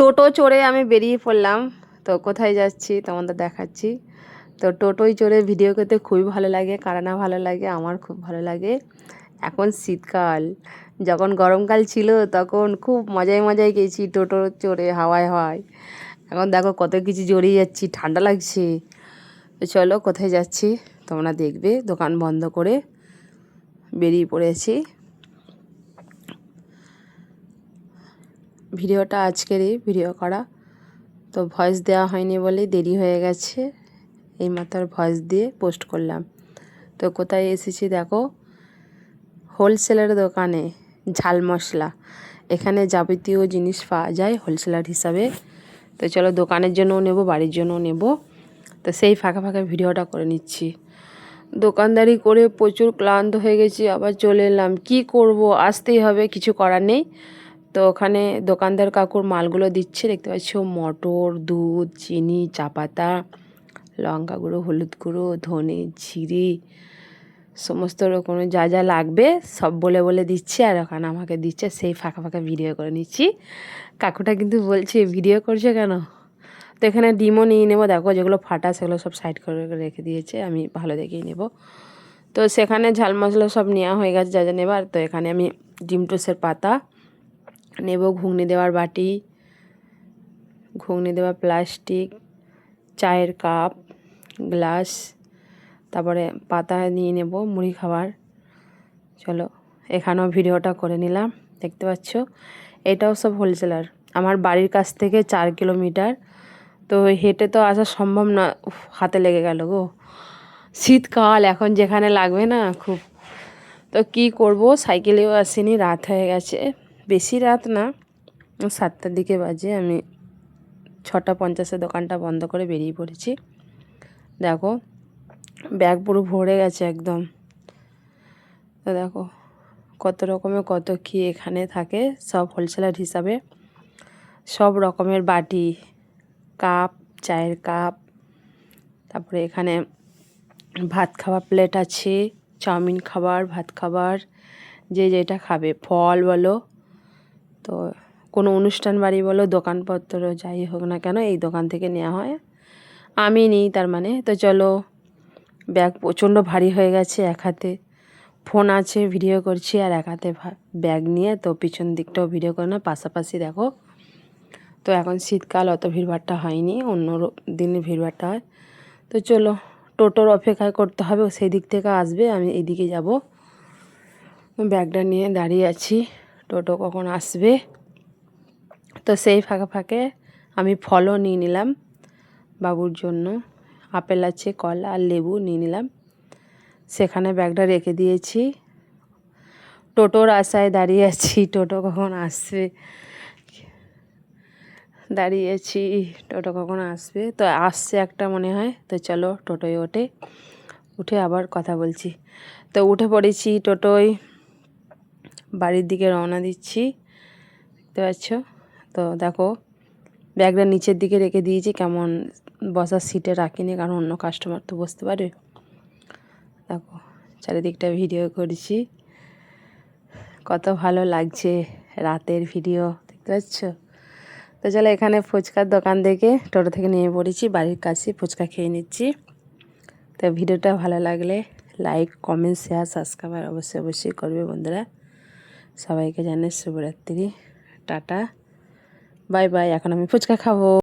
টোটো চড়ে আমি বেরিয়ে পড়লাম। তো কোথায় যাচ্ছি তোমাদের দেখাচ্ছি। তো টোটোয় চড়ে ভিডিও করতে খুবই ভালো লাগে কারা না ভালো লাগে, আমার খুব ভালো লাগে। এখন শীতকাল, যখন গরমকাল ছিল তখন খুব মজায় মজায় গেছি টোটো চড়ে, হাওয়ায় হাওয়ায়। এখন দেখো কত কিছু জড়িয়ে যাচ্ছি, ঠান্ডা লাগছে। তো চলো কোথায় যাচ্ছি, তোমরা দেখবে, দোকান বন্ধ করে বেরিয়ে পড়েছি। ভিডিওটা আজকেরই ভিডিও করা। তো ভয়েস দেওয়া হয়নি বলেই দেরি হয়ে গেছে। এই মাত্র ভয়েস দিয়ে পোস্ট করলাম। তো কোথায় এসেছি দেখো? হোলসেলের দোকানে, ঝাল মশলা। এখানে যাবতীয় জিনিস পাওয়া যায় হোলসেলার হিসাবে। তো চলো দোকানের জন্যও নেব, বাড়ির জন্যও নেব। তো সেই ফাঁকা ফাঁকা ভিডিওটা করে নিচ্ছি। দোকানদারি করে প্রচুর ক্লান্ত হয়ে গেছি, আবার চলে এলাম। কী করব? আসতেই হবে, কিছু করার নেই। তো ওখানে দোকানদার কাকুর মালগুলো দিচ্ছে, দেখতে পাচ্ছ? মটর, দুধ, চিনি, চা পাতা, লঙ্কা গুঁড়ো, হলুদ গুঁড়ো, ধনে, জিরি, সমস্ত রকমের যা যা লাগবে সব বলে বলে দিচ্ছে আর ওখানে আমাকে দিচ্ছে। সেই ফাঁকা ফাঁকা ভিডিও করে নিচ্ছি। কাকুটা কিন্তু বলছে, ভিডিও করছে কেন? তো এখানে ডিমও নিয়ে নেব। দেখো, যেগুলো ফাটা সেগুলো সব সাইড করে রেখে দিয়েছে, আমি ভালো দেখেই নেব। তো সেখানে ঝাল মশলা সব নেওয়া হয়ে গেছে, যা যা নেবার। তো এখানে আমি ডিম টোসের পাতা নেব ঘুগনি দেওয়ার বাটি, ঘুগনি দেওয়ার প্লাস্টিক, চায়ের কাপ, গ্লাস, তারপরে পাতা নিয়ে নেব মুড়ি খাবার চলো, এখানেও ভিডিওটা করে নিলাম, দেখতে পাচ্ছ? এটাও সব হোলসেলার। আমার বাড়ির কাছ থেকে চার কিলোমিটার, তো হেঁটে তো আসা সম্ভব না। হাতে লেগে গেল গো। শীতকাল, এখন যেখানে লাগবে না, খুব। তো কি করব? সাইকেলেও আসিনি, রাত হয়ে গেছে। বেশি রাত না, সাতটার দিকে বাজে, আমি ছটা পঞ্চাশে দোকানটা বন্ধ করে বেরিয়ে পড়েছি। দেখো, ব্যাগ পুরো ভরে গেছে একদম। তো দেখো, কত রকমের কত কি এখানে থাকে, সব হোলসেলার হিসাবে। সব রকমের বাটি, কাপ, চায়ের কাপ, তারপরে এখানে ভাত খাওয়ার প্লেট আছে, চাউমিন খাবার, ভাত খাবার, যে যেটা খাবে, ফল বলো তো কোনো অনুষ্ঠান বাড়ি বলো, দোকানপত্র যাই হোক না কেন এই দোকান থেকে নেওয়া হয়। আমি নিই তার মানে। তো চলো, ব্যাগ প্রচণ্ড ভারী হয়ে গেছে এক হাতে। ফোন আছে, ভিডিও করছি আর এক হাতে ব্যাগ নিয়ে তো পিছন দিকটাও ভিডিও করে না পাশাপাশি দেখো, তো এখন শীতকাল, অত ভিড়ভাড়টা হয়নি, অন্য দিনে ভিড়ভাড়টা হয়। তো চলো, টোটোর অপেক্ষায় করতে হবে সেই দিক থেকে আসবে, আমি এদিকে যাব। ব্যাগটা নিয়ে দাঁড়িয়ে আছি। টোটো কখন আসবে? তো সেই ফাঁকে ফাঁকে আমি ফলও নিয়ে নিলাম বাবুর জন্য। আপেল আছে, কলা আর লেবু নিয়ে নিলাম। সেখানে ব্যাগটা রেখে দিয়েছি। টোটোর আশায় দাঁড়িয়ে আছি, টোটো কখন আসবে? দাঁড়িয়েছি টোটো কখন আসবে? তো আসছে একটা মনে হয়, তো চলো টোটোয় ওঠে। উঠে আবার কথা বলছি। তো উঠে পড়েছি টোটোয়। বাড়ির দিকে রওনা দিচ্ছি। দেখতে পাচ্ছ? তো দেখো, ব্যাগটা নিচের দিকে রেখে দিয়েছি। কেমন বসার সিটে রাখিনি, কারণ অন্য কাস্টমার তো বসতে পারে। দেখো, চারিদিকটা ভিডিও করছি। কত ভালো লাগছে রাতের ভিডিও দেখতে পাচ্ছ? তো চলো এখানে ফুচকার দোকান থেকে টোটো থেকে নিয়ে পড়েছি, বাড়ির কাছে ফুচকা খেয়ে নিচ্ছি। তো ভিডিওটা ভালো লাগলে লাইক কমেন্ট শেয়ার সাবস্ক্রাইব অবশ্যই অবশ্যই করবে বন্ধুরা। সবাইকে জানে শুভরাত্রি টাটা বাই বাই এখন আমি ফুচকা খাব।